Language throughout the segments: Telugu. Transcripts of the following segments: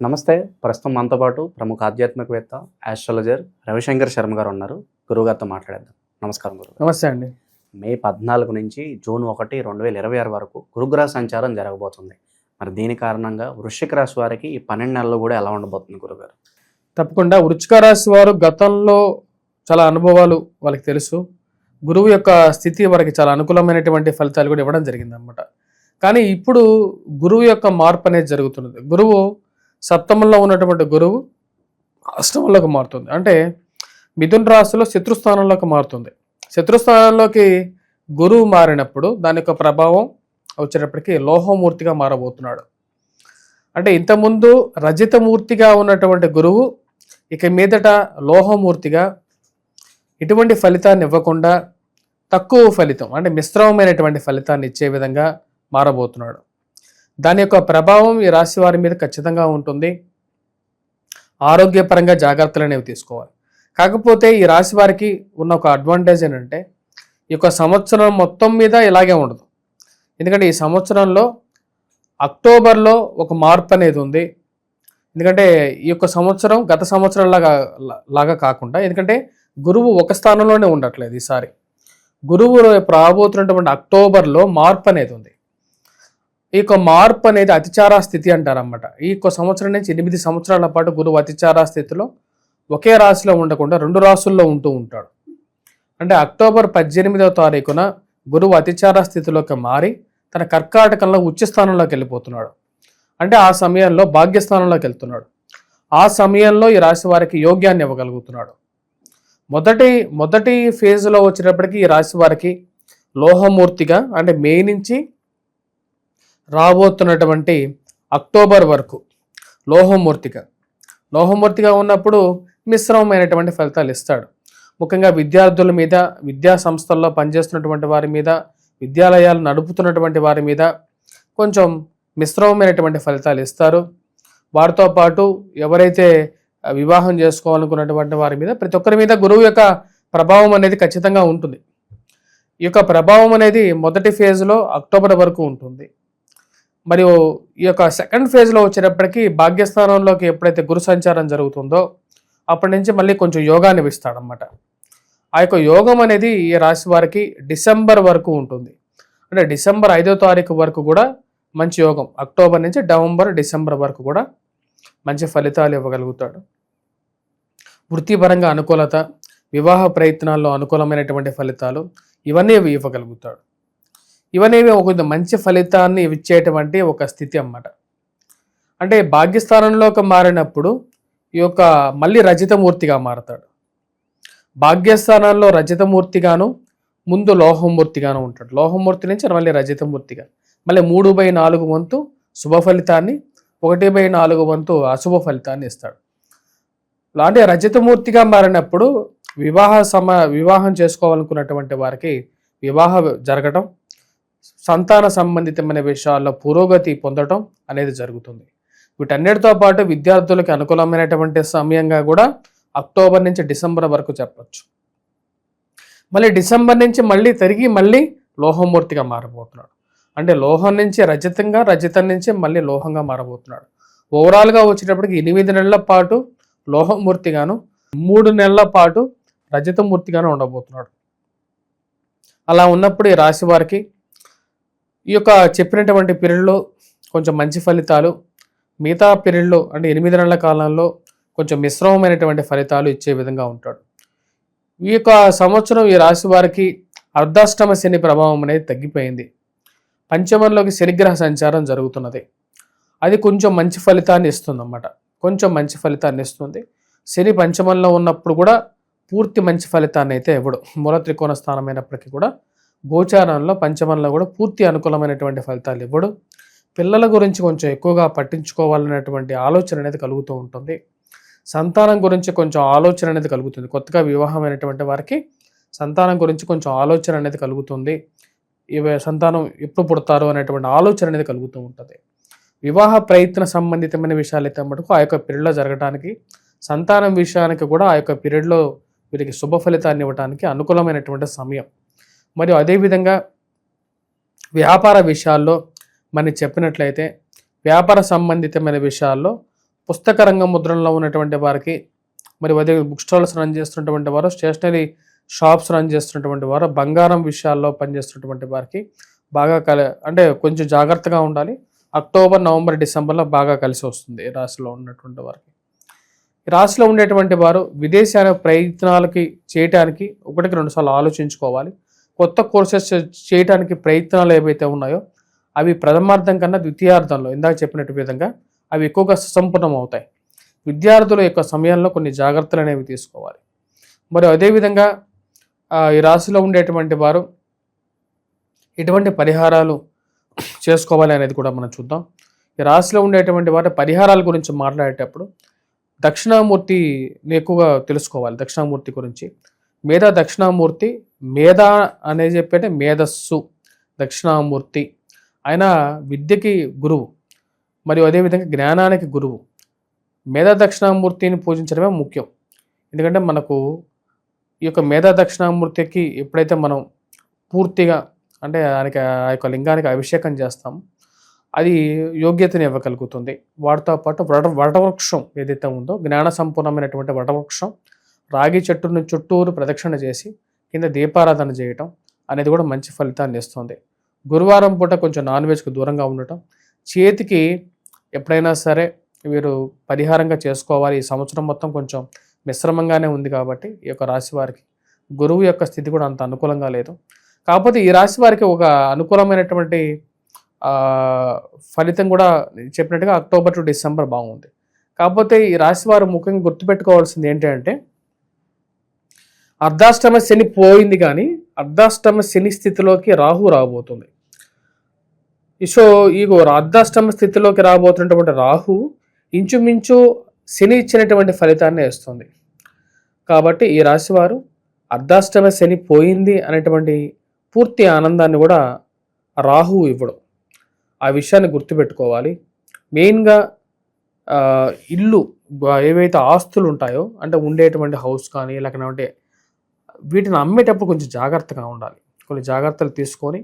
నమస్తే. ప్రస్తుతం మనతో పాటు ప్రముఖ ఆధ్యాత్మికవేత్త ఆస్ట్రాలజర్ రవిశంకర్ శర్మ గారు ఉన్నారు. గురువుగారితో మాట్లాడేద్దాం. నమస్కారం గురువు. నమస్తే అండి. మే పద్నాలుగు నుంచి జూన్ ఒకటి రెండు వేల ఇరవై ఆరు వరకు గురుగ్రహ సంచారం జరగబోతుంది. మరి దీని కారణంగా వృశ్చిక రాశి వారికి ఈ పన్నెండు నెలలు కూడా ఎలా ఉండబోతుంది గురుగారు తప్పకుండా వృచ్చిక రాశి వారు గతంలో చాలా అనుభవాలు వాళ్ళకి తెలుసు. గురువు యొక్క స్థితి వారికి చాలా అనుకూలమైనటువంటి ఫలితాలు కూడా ఇవ్వడం జరిగింది అనమాట కానీ ఇప్పుడు గురువు యొక్క మార్పు అనేది జరుగుతున్నది. గురువు సప్తమంలో ఉన్నటువంటి గురువు అష్టమంలోకి మారుతుంది. అంటే మిథున్ రాశిలో శత్రుస్థానంలోకి మారుతుంది. శత్రుస్థానంలోకి గురువు మారినప్పుడు దాని యొక్క ప్రభావం వచ్చేటప్పటికి లోహమూర్తిగా మారబోతున్నాడు. అంటే ఇంతకుముందు రజితమూర్తిగా ఉన్నటువంటి గురువు ఇక మీదట లోహమూర్తిగా ఎటువంటి ఫలితాన్ని ఇవ్వకుండా తక్కువ ఫలితం అంటే మిశ్రమమైనటువంటి ఫలితాన్ని ఇచ్చే విధంగా మారబోతున్నాడు. దాని యొక్క ప్రభావం ఈ రాశి వారి మీద ఖచ్చితంగా ఉంటుంది. ఆరోగ్యపరంగా జాగ్రత్తలు అనేవి తీసుకోవాలి. కాకపోతే ఈ రాశి వారికి ఉన్న ఒక అడ్వాంటేజ్ ఏంటంటే ఈ యొక్క సంవత్సరం మొత్తం మీద ఇలాగే ఉండదు. ఎందుకంటే ఈ సంవత్సరంలో అక్టోబర్లో ఒక మార్పు అనేది ఉంది. ఎందుకంటే ఈ యొక్క సంవత్సరం గత సంవత్సరం లాగా లాగా కాకుండా ఎందుకంటే గురువు ఒక స్థానంలోనే ఉండట్లేదు ఈసారి. గురువు రాబోతున్నటువంటి అక్టోబర్లో మార్పు అనేది ఉంది. ఈ యొక్క మార్పు అనేది అతిచారా స్థితి అంటారన్నమాట. ఈ యొక్క సంవత్సరం నుంచి ఎనిమిది సంవత్సరాల పాటు గురువు అతిచారా స్థితిలో ఒకే రాశిలో ఉండకుండా రెండు రాసుల్లో ఉంటూ ఉంటాడు. అంటే అక్టోబర్ పద్దెనిమిదవ తారీఖున గురువు అతిచార స్థితిలోకి మారి తన కర్కాటకంలో ఉచ్చస్థానంలోకి వెళ్ళిపోతున్నాడు. అంటే ఆ సమయంలో భాగ్యస్థానంలోకి వెళ్తున్నాడు. ఆ సమయంలో ఈ రాశి వారికి యోగ్యాన్ని ఇవ్వగలుగుతున్నాడు. మొదటి మొదటి ఫేజ్లో వచ్చినప్పటికీ ఈ రాశి వారికి లోహమూర్తిగా అంటే మే నుంచి రాబోతున్నటువంటి అక్టోబర్ వరకు లోహమూర్తిగా. లోహమూర్తిగా ఉన్నప్పుడు మిశ్రమమైనటువంటి ఫలితాలు ఇస్తాడు. ముఖ్యంగా విద్యార్థుల మీద విద్యా సంస్థల్లో పనిచేస్తున్నటువంటి వారి మీద విద్యాలయాలు నడుపుతున్నటువంటి వారి మీద కొంచెం మిశ్రమమైనటువంటి ఫలితాలు ఇస్తారు. వారితో పాటు ఎవరైతే వివాహం చేసుకోవాలనుకున్నటువంటి వారి మీద ప్రతి ఒక్కరి మీద గురువు యొక్క ప్రభావం అనేది ఖచ్చితంగా ఉంటుంది. ఈ యొక్క ప్రభావం అనేది మొదటి ఫేజ్లో అక్టోబర్ వరకు ఉంటుంది. మరియు ఈ యొక్క సెకండ్ ఫేజ్లో వచ్చేటప్పటికి భాగ్యస్థానంలోకి ఎప్పుడైతే గురు సంచారం జరుగుతుందో అప్పటి నుంచి మళ్ళీ కొంచెం యోగాన్ని ఇస్తాడనమాట ఆ యొక్క యోగం అనేది ఈ రాశి వారికి డిసెంబర్ వరకు ఉంటుంది. అంటే డిసెంబర్ ఐదో తారీఖు వరకు కూడా మంచి యోగం. అక్టోబర్ నుంచి నవంబర్ డిసెంబర్ వరకు కూడా మంచి ఫలితాలు ఇవ్వగలుగుతాడు. వృత్తిపరంగా అనుకూలత వివాహ ప్రయత్నాల్లో అనుకూలమైనటువంటి ఫలితాలు ఇవన్నీ ఇవ్వగలుగుతాడు. ఇవన్నీ ఒక మంచి ఫలితాన్ని ఇచ్చేటువంటి ఒక స్థితి అన్నమాట. అంటే భాగ్యస్థానంలోకి మారినప్పుడు ఈ యొక్క మళ్ళీ రజితమూర్తిగా మారతాడు. భాగ్యస్థానంలో రజితమూర్తిగాను ముందు లోహమూర్తిగాను ఉంటాడు. లోహమూర్తి నుంచి మళ్ళీ రజితమూర్తిగా. మళ్ళీ మూడు బై నాలుగు వంతు శుభ ఫలితాన్ని ఒకటి బై నాలుగు వంతు అశుభ ఫలితాన్ని ఇస్తాడు. లాంటి రజితమూర్తిగా మారినప్పుడు వివాహ సమ వివాహం చేసుకోవాలనుకున్నటువంటి వారికి వివాహం జరగటం సంతాన సంబంధితమైన విషయాల్లో పురోగతి పొందటం అనేది జరుగుతుంది. వీటన్నిటితో పాటు విద్యార్థులకు అనుకూలమైనటువంటి సమయంగా కూడా అక్టోబర్ నుంచి డిసెంబర్ వరకు చెప్పచ్చు. మళ్ళీ డిసెంబర్ నుంచి మళ్ళీ తిరిగి మళ్ళీ లోహమూర్తిగా మారబోతున్నాడు. అంటే లోహం నుంచి రజతంగా రజతం నుంచి మళ్ళీ లోహంగా మారబోతున్నాడు. ఓవరాల్గా వచ్చేటప్పటికి ఎనిమిది నెలల పాటు లోహమూర్తిగాను మూడు నెలల పాటు రజతమూర్తిగాను ఉండబోతున్నాడు. అలా ఉన్నప్పుడు ఈ రాశి వారికి ఈ యొక్క చెప్పినటువంటి పీరియడ్లో కొంచెం మంచి ఫలితాలు మిగతా పీరియడ్లో అంటే ఎనిమిది నెలల కాలంలో కొంచెం మిశ్రమమైనటువంటి ఫలితాలు ఇచ్చే విధంగా ఉంటాడు. ఈ యొక్క సంవత్సరం ఈ రాశి వారికి అర్ధాష్టమ శని ప్రభావం అనేది తగ్గిపోయింది. పంచమంలోకి శనిగ్రహ సంచారం జరుగుతున్నది. అది కొంచెం మంచి ఫలితాన్ని ఇస్తుంది అన్నమాట కొంచెం మంచి ఫలితాన్ని ఇస్తుంది. శని పంచమంలో ఉన్నప్పుడు కూడా పూర్తి మంచి ఫలితాన్ని అయితే ఇవ్వడు. మూల త్రికోణ స్థానమైనప్పటికీ కూడా గోచారంలో పంచమంలో కూడా పూర్తి అనుకూలమైనటువంటి ఫలితాలు ఇవ్వడు. పిల్లల గురించి కొంచెం ఎక్కువగా పట్టించుకోవాలనేటువంటి ఆలోచన అనేది కలుగుతూ ఉంటుంది. సంతానం గురించి కొంచెం ఆలోచన అనేది కలుగుతుంది. కొత్తగా వివాహమైనటువంటి వారికి సంతానం గురించి కొంచెం ఆలోచన అనేది కలుగుతుంది. ఇవి సంతానం ఎప్పుడు పుడతారు అనేటువంటి ఆలోచన అనేది కలుగుతూ ఉంటుంది. వివాహ ప్రయత్న సంబంధితమైన విషయాలు అయితే మటుకు ఆ యొక్క పీరియడ్లో జరగడానికి సంతానం విషయానికి కూడా ఆ యొక్క పీరియడ్లో వీరికి శుభ ఫలితాన్ని ఇవ్వడానికి అనుకూలమైనటువంటి సమయం. మరియు అదేవిధంగా వ్యాపార విషయాల్లో మనం చెప్పినట్లయితే వ్యాపార సంబంధితమైన విషయాల్లో పుస్తక రంగ ముద్రణలో ఉన్నటువంటి వారికి మరి అదే బుక్ స్టాల్స్ రన్ చేస్తున్నటువంటి వారు స్టేషనరీ షాప్స్ రన్ చేస్తున్నటువంటి వారు బంగారం విషయాల్లో పనిచేస్తున్నటువంటి వారికి బాగా కల అంటే కొంచెం జాగ్రత్తగా ఉండాలి. అక్టోబర్ నవంబర్ డిసెంబర్లో బాగా కలిసి వస్తుంది ఈ రాశిలో ఉన్నటువంటి వారికి. ఈ రాశిలో ఉండేటువంటి వారు విదేశాల ప్రయత్నాలకి చేయటానికి ఒకటికి రెండు సార్లు ఆలోచించుకోవాలి. కొత్త కోర్సెస్ చేయటానికి ప్రయత్నాలు ఏవైతే ఉన్నాయో అవి ప్రథమార్థం కన్నా ద్వితీయార్థంలో ఇందాక చెప్పినట్టు విధంగా అవి ఎక్కువగా సుసంపన్నం అవుతాయి విద్యార్థుల యొక్క సమయంలో కొన్ని జాగ్రత్తలు అనేవి తీసుకోవాలి. మరి అదేవిధంగా ఈ రాశిలో ఉండేటువంటి వారు ఎటువంటి పరిహారాలు చేసుకోవాలి అనేది కూడా మనం చూద్దాం. ఈ రాశిలో ఉండేటువంటి వారి పరిహారాల గురించి మాట్లాడేటప్పుడు దక్షిణామూర్తిని ఎక్కువగా తెలుసుకోవాలి దక్షిణామూర్తి గురించి. మేధా దక్షిణామూర్తి మేధా అనేది అంటే మేధస్సు దక్షిణామూర్తి. ఆయన విద్యకి గురువు మరియు అదేవిధంగా జ్ఞానానికి గురువు. మేధా దక్షిణామూర్తిని పూజించడమే ముఖ్యం. ఎందుకంటే మనకు ఈ యొక్క మేధా దక్షిణామూర్తికి ఎప్పుడైతే మనం పూర్తిగా అంటే ఆయనకి ఆ యొక్క లింగానికి అభిషేకం చేస్తాం అది యోగ్యతని ఇవ్వగలుగుతుంది. వాటితో పాటు వట వటవృక్షం ఏదైతే ఉందో జ్ఞాన సంపూర్ణమైనటువంటి వటవృక్షం రాగి చెట్టును చుట్టూరు ప్రదక్షిణ చేసి కింద దీపారాధన చేయటం అనేది కూడా మంచి ఫలితాన్ని ఇస్తుంది. గురువారం పూట కొంచెం నాన్ వెజ్కి దూరంగా ఉండటం చేతికి ఎప్పుడైనా సరే వీరు పరిహారంగా చేసుకోవాలి. ఈ సంవత్సరం మొత్తం కొంచెం మిశ్రమంగానే ఉంది కాబట్టి ఈ యొక్క రాశి వారికి గురువు యొక్క స్థితి కూడా అంత అనుకూలంగా లేదు. కాకపోతే ఈ రాశి వారికి ఒక అనుకూలమైనటువంటి ఫలితం కూడా చెప్పినట్టుగా అక్టోబర్ టు డిసెంబర్ బాగుంది. కాకపోతే ఈ రాశి వారు ముఖ్యంగా గుర్తుపెట్టుకోవాల్సింది ఏంటంటే అర్ధాష్టమ శని పోయింది కానీ అర్ధాష్టమ శని స్థితిలోకి రాహు రాబోతుంది. సో ఈ అర్ధాష్టమ స్థితిలోకి రాబోతున్నటువంటి రాహు ఇంచుమించు శని ఇచ్చినటువంటి ఫలితాన్ని ఇస్తుంది. కాబట్టి ఈ రాశివారు అర్ధాష్టమ శని పోయింది అనేటువంటి పూర్తి ఆనందాన్ని కూడా రాహు ఇవ్వడం. ఆ విషయాన్ని గుర్తుపెట్టుకోవాలి. మెయిన్గా ఇల్లు ఏవైతే ఆస్తులు ఉంటాయో అంటే ఉండేటువంటి హౌస్ కానీ లేకపోతే వీటిని అమ్మేటప్పుడు కొంచెం జాగ్రత్తగా ఉండాలి. కొన్ని జాగ్రత్తలు తీసుకొని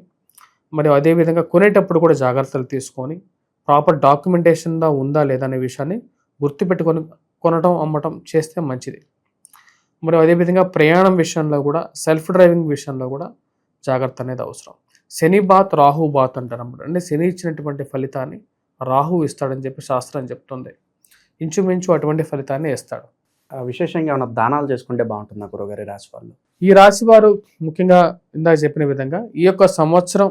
మరి అదేవిధంగా కొనేటప్పుడు కూడా జాగ్రత్తలు తీసుకొని ప్రాపర్ డాక్యుమెంటేషన్గా ఉందా లేదా అనే విషయాన్ని గుర్తుపెట్టుకొని కొనటం అమ్మటం చేస్తే మంచిది. మరి అదేవిధంగా ప్రయాణం విషయంలో కూడా సెల్ఫ్ డ్రైవింగ్ విషయంలో కూడా జాగ్రత్త అనేది అవసరం. శని బాత్ రాహు బాత్ అంటారు అన్నమాట. అంటే శని ఇచ్చినటువంటి ఫలితాన్ని రాహు ఇస్తాడని చెప్పి శాస్త్రం చెప్తుంది. ఇంచుమించు అటువంటి ఫలితాన్ని ఇస్తాడు. విశేషంగా ఏమైనా దానాలు చేసుకుంటే బాగుంటుంది గురుగారి రాశి వాళ్ళు ఈ రాశి వారు ముఖ్యంగా ఇందాక చెప్పిన విధంగా ఈ యొక్క సంవత్సరం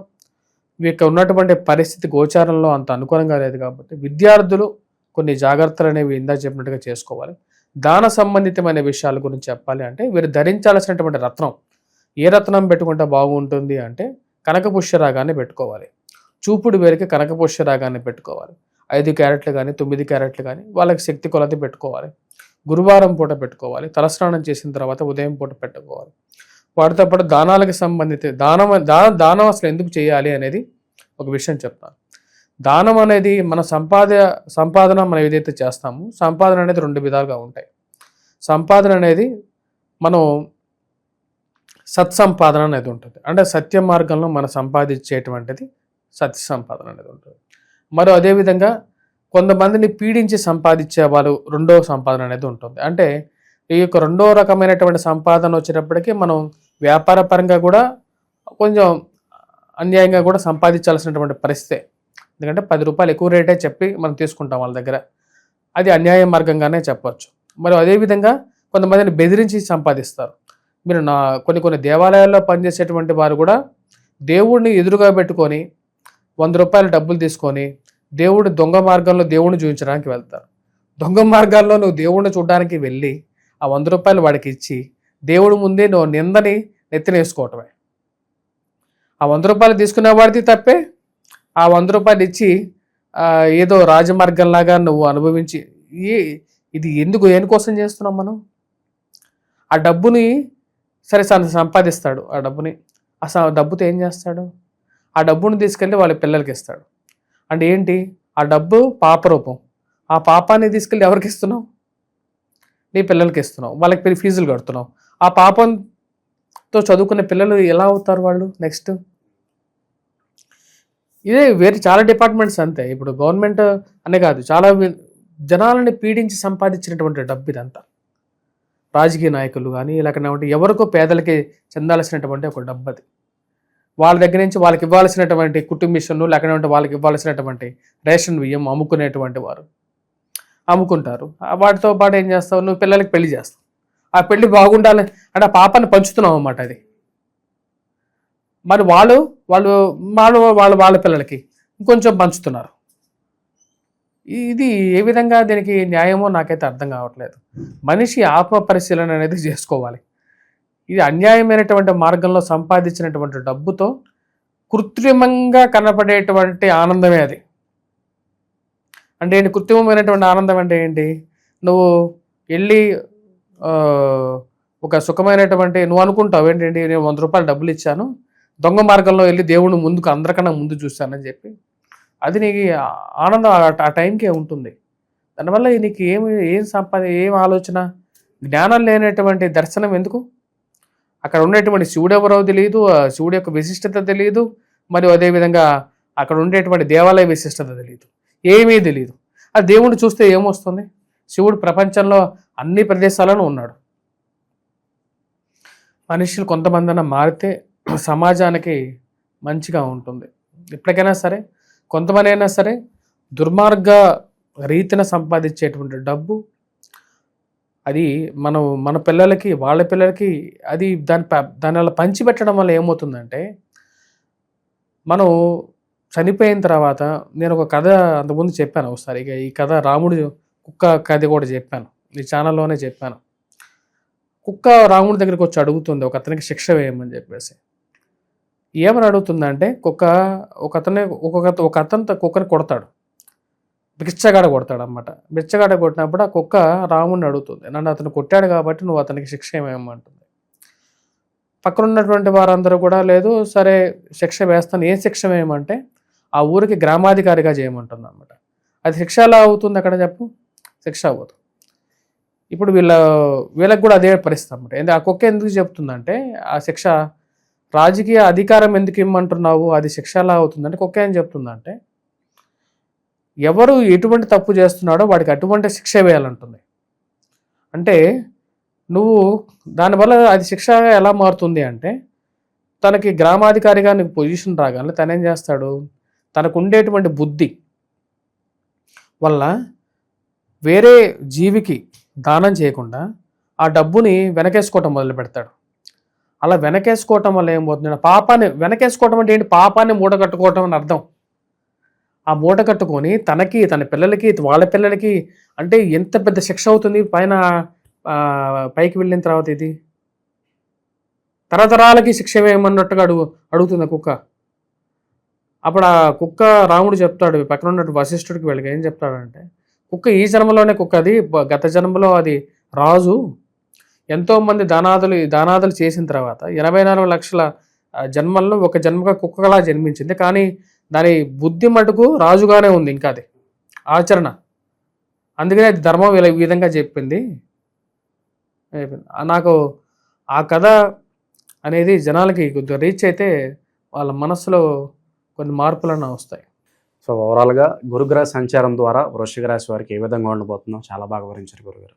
ఈ యొక్క ఉన్నటువంటి పరిస్థితి గోచారంలో అంత అనుకూలంగా లేదు కాబట్టి విద్యార్థులు కొన్ని జాగ్రత్తలు అనేవి ఇందాక చెప్పినట్టుగా చేసుకోవాలి. దాన సంబంధితమైన విషయాల గురించి చెప్పాలి అంటే వీరు ధరించాల్సినటువంటి రత్నం ఏ రత్నం పెట్టుకుంటే బాగుంటుంది అంటే కనకపుష్య రాగాన్ని పెట్టుకోవాలి. చూపుడు వేరికి కనకపుష్య రాగాన్ని పెట్టుకోవాలి. ఐదు క్యారెట్లు కానీ తొమ్మిది క్యారెట్లు కానీ వాళ్ళకి శక్తి కొలది పెట్టుకోవాలి. గురువారం పూట పెట్టుకోవాలి. తలస్నానం చేసిన తర్వాత ఉదయం పూట పెట్టుకోవాలి. వాటితో పాటు దానాలకు సంబంధిత దానం దాన దానం అసలు ఎందుకు చేయాలి అనేది ఒక విషయం చెప్తాను. దానం అనేది మన సంపాద సంపాదన మనం ఏదైతే చేస్తామో సంపాదన అనేది రెండు విధాలుగా ఉంటాయి. సంపాదన అనేది మనం సత్సంపాదన అనేది ఉంటుంది. అంటే సత్య మార్గంలో మనం సంపాదించేటువంటిది సత్య సంపాదన అనేది ఉంటుంది. మరో అదేవిధంగా కొంతమందిని పీడించి సంపాదించే వాళ్ళు రెండో సంపాదన అనేది ఉంటుంది. అంటే ఈ యొక్క రెండో రకమైనటువంటి సంపాదన వచ్చేటప్పటికి మనం వ్యాపార పరంగా కూడా కొంచెం అన్యాయంగా కూడా సంపాదించాల్సినటువంటి పరిస్థితి. ఎందుకంటే పది రూపాయలు ఎక్కువ రేటే చెప్పి మనం తీసుకుంటాం వాళ్ళ దగ్గర. అది అన్యాయ మార్గంగానే చెప్పవచ్చు. మరి అదేవిధంగా కొంతమందిని బెదిరించి సంపాదిస్తారు. మీరు నా కొన్ని కొన్ని దేవాలయాల్లో పనిచేసేటువంటి వారు కూడా దేవుడిని ఎదురుగా పెట్టుకొని వంద రూపాయల డబ్బులు తీసుకొని దేవుడు దొంగ మార్గంలో దేవుడిని చూపించడానికి వెళ్తారు. దొంగ మార్గాల్లో నువ్వు దేవుడిని చూడడానికి వెళ్ళి ఆ వంద రూపాయలు వాడికి ఇచ్చి దేవుడి ముందే నువ్వు నిందని నెత్తినేసుకోవటమే. ఆ వంద రూపాయలు తీసుకునేవాడిది తప్పే. ఆ వంద రూపాయలు ఇచ్చి ఏదో రాజమార్గంలాగా నువ్వు అనుభవించి ఏ ఇది ఎందుకు దేనికోసం చేస్తున్నాం మనం? ఆ డబ్బుని సరే సంపాదిస్తాడు ఆ డబ్బుని. అసలు ఆ డబ్బుతో ఏం చేస్తాడు? ఆ డబ్బుని తీసుకెళ్ళి వాళ్ళ పిల్లలకి ఇస్తాడు. అంటే ఏంటి? ఆ డబ్బు పాపరూపం ఆ పాపాన్ని తీసుకెళ్ళి ఎవరికి ఇస్తున్నావు? నీ పిల్లలకి ఇస్తున్నావు. వాళ్ళకి పెరిగి ఫీజులు కడుతున్నావు. ఆ పాపంతో చదువుకునే పిల్లలు ఎలా అవుతారు వాళ్ళు? నెక్స్ట్. ఇదే వేరే చాలా డిపార్ట్మెంట్స్ అంతే. ఇప్పుడు గవర్నమెంట్ అనే కాదు చాలా జనాలని పీడించి సంపాదించినటువంటి డబ్బు ఇదంతా. రాజకీయ నాయకులు కానీ లేకపోతే ఎవరికో పేదలకి చెందాల్సినటువంటి ఒక డబ్బు అది. వాళ్ళ దగ్గర నుంచి వాళ్ళకి ఇవ్వాల్సినటువంటి కుటుంబిషన్లు లేకపోతే వాళ్ళకి ఇవ్వాల్సినటువంటి రేషన్ బియ్యం అమ్ముకునేటువంటి వారు అమ్ముకుంటారు వాటితో పాటు ఏం చేస్తావు? నువ్వు పిల్లలకి పెళ్ళి చేస్తావు. ఆ పెళ్ళి బాగుండాలి అంటే ఆ పాపాన్ని పంచుతున్నావు అన్నమాట అది. మరి వాళ్ళు వాళ్ళు వాళ్ళు వాళ్ళ వాళ్ళ పిల్లలకి ఇంకొంచెం పంచుతున్నారు. ఇది ఏ విధంగా దీనికి న్యాయమో నాకైతే అర్థం కావట్లేదు. మనిషి ఆత్మ పరిశీలన అనేది చేసుకోవాలి. ఇది అన్యాయమైనటువంటి మార్గంలో సంపాదించినటువంటి డబ్బుతో కృత్రిమంగా కనపడేటువంటి ఆనందమే అది. అంటే ఏంటి? కృత్రిమమైనటువంటి ఆనందం అంటే ఏంటి? నువ్వు వెళ్ళి ఒక సుఖమైనటువంటి నువ్వు అనుకుంటావు ఏంటంటే నేను వంద రూపాయలు డబ్బులు ఇచ్చాను దొంగ మార్గంలో వెళ్ళి దేవుడు ముందుకు అందరికన్నా ముందు చూస్తానని చెప్పి. అది నీకు ఆనందం ఆ- ఆ టైంకే ఉంటుంది. దానివల్ల నీకు ఏమి ఏం సంపాద ఏం ఆలోచన? జ్ఞానం లేనటువంటి దర్శనం ఎందుకు? అక్కడ ఉండేటువంటి శివుడు ఎవరో తెలియదు ఆ శివుడి యొక్క విశిష్టత తెలియదు మరియు అదేవిధంగా అక్కడ ఉండేటువంటి దేవాలయ విశిష్టత తెలియదు ఏమీ తెలియదు ఆ దేవుడిని చూస్తే ఏమొస్తుంది? శివుడు ప్రపంచంలో అన్ని ప్రదేశాలను ఉన్నాడు. మనుషులు కొంతమంది మారితే సమాజానికి మంచిగా ఉంటుంది. ఎప్పటికైనా సరే కొంతమంది అయినా సరే దుర్మార్గ రీతిన సంపాదించేటువంటి డబ్బు అది మనం మన పిల్లలకి వాళ్ళ పిల్లలకి అది దాని ప- దాని అలా పంచిపెట్టడం వల్ల ఏమవుతుందంటే మనం చనిపోయిన తర్వాత నేను ఒక కథ అంతకుముందు చెప్పాను ఒకసారి. ఇక ఈ కథ రాముడు కుక్క కథ కూడా చెప్పాను. ఈ ఛానల్లోనే చెప్పాను. కుక్క రాముడి దగ్గరికి వచ్చి అడుగుతుంది ఒక అతనికి శిక్ష వేయమని చెప్పేసి. ఏమని అడుగుతుందంటే కుక్క ఒక అతనే ఒక ఒక అతను కుక్కని కొడతాడు. బిచ్చగాడ కొడతాడనమాట బిచ్చగాడ కొట్టినప్పుడు ఆ కుక్క రాముడిని అడుగుతుంది నన్ను అతను కొట్టాడు కాబట్టి నువ్వు అతనికి శిక్ష ఏమేమంటుంది పక్కన ఉన్నటువంటి వారందరూ కూడా లేదు సరే శిక్ష వేస్తాను ఏం శిక్ష వేయమంటే ఆ ఊరికి గ్రామాధికారిగా చేయమంటుంది అనమాట అది శిక్ష ఎలా అవుతుంది అక్కడ చెప్పు. శిక్ష అవ్వదు. ఇప్పుడు వీళ్ళ వీళ్ళకి కూడా అదే పరిస్థితి అనమాట ఎందుకు ఆ కుక్క ఎందుకు చెప్తుందంటే ఆ శిక్ష రాజకీయ అధికారం ఎందుకు ఇమ్మంటున్నావు? అది శిక్ష ఎలా అవుతుందంటే కుక్క ఏం చెప్తుందంటే ఎవరు ఎటువంటి తప్పు చేస్తున్నాడో వాడికి అటువంటి శిక్ష వేయాలంటుంది. అంటే నువ్వు దానివల్ల అది శిక్షగా ఎలా మారుతుంది అంటే తనకి గ్రామాధికారిగా నీకు పొజిషన్ రాగానే తను ఏం చేస్తాడు? తనకు ఉండేటువంటి బుద్ధి వల్ల వేరే జీవికి దానం చేయకుండా ఆ డబ్బుని వెనకేసుకోవటం మొదలు పెడతాడు. అలా వెనకేసుకోవటం వల్ల ఏమవుతుంది పాపాన్ని వెనకేసుకోవటం అంటే ఏంటి? పాపాన్ని మూడగట్టుకోవటం అని అర్థం. ఆ మూట కట్టుకొని తనకి తన పిల్లలకి వాళ్ళ పిల్లలకి అంటే ఎంత పెద్ద శిక్ష అవుతుంది పైన పైకి వెళ్ళిన తర్వాత ఇది? తరతరాలకి శిక్ష వేయమన్నట్టుగా అడుగు అడుగుతుంది ఆ కుక్క. అప్పుడు ఆ కుక్క రాముడు చెప్తాడు పక్కన ఉన్నట్టు వశిష్ఠుడికి వెళ్ళి ఏం చెప్తాడంటే కుక్క ఈ జన్మలోనే కుక్క అది గత జన్మలో అది రాజు. ఎంతో మంది దానాదులు దానాదులు చేసిన తర్వాత ఎనభై నాలుగు లక్షల జన్మల్లో ఒక జన్మగా కుక్కలా జన్మించింది. కానీ దాని బుద్ధి మటుకు రాజుగానే ఉంది ఇంకా అది. ఆచరణ. అందుకనే అది ధర్మం ఇలా ఈ విధంగా చెప్పింది. నాకు ఆ కథ అనేది జనాలకి కొద్దిగా రీచ్ అయితే వాళ్ళ మనసులో కొన్ని మార్పులన్నా వస్తాయి. సో ఓవరాల్గా గురుగ్రహ సంచారం ద్వారా వృషిక రాశి వారికి ఏ విధంగా ఉండబోతుందో చాలా బాగా వివరించారు గురుగారు.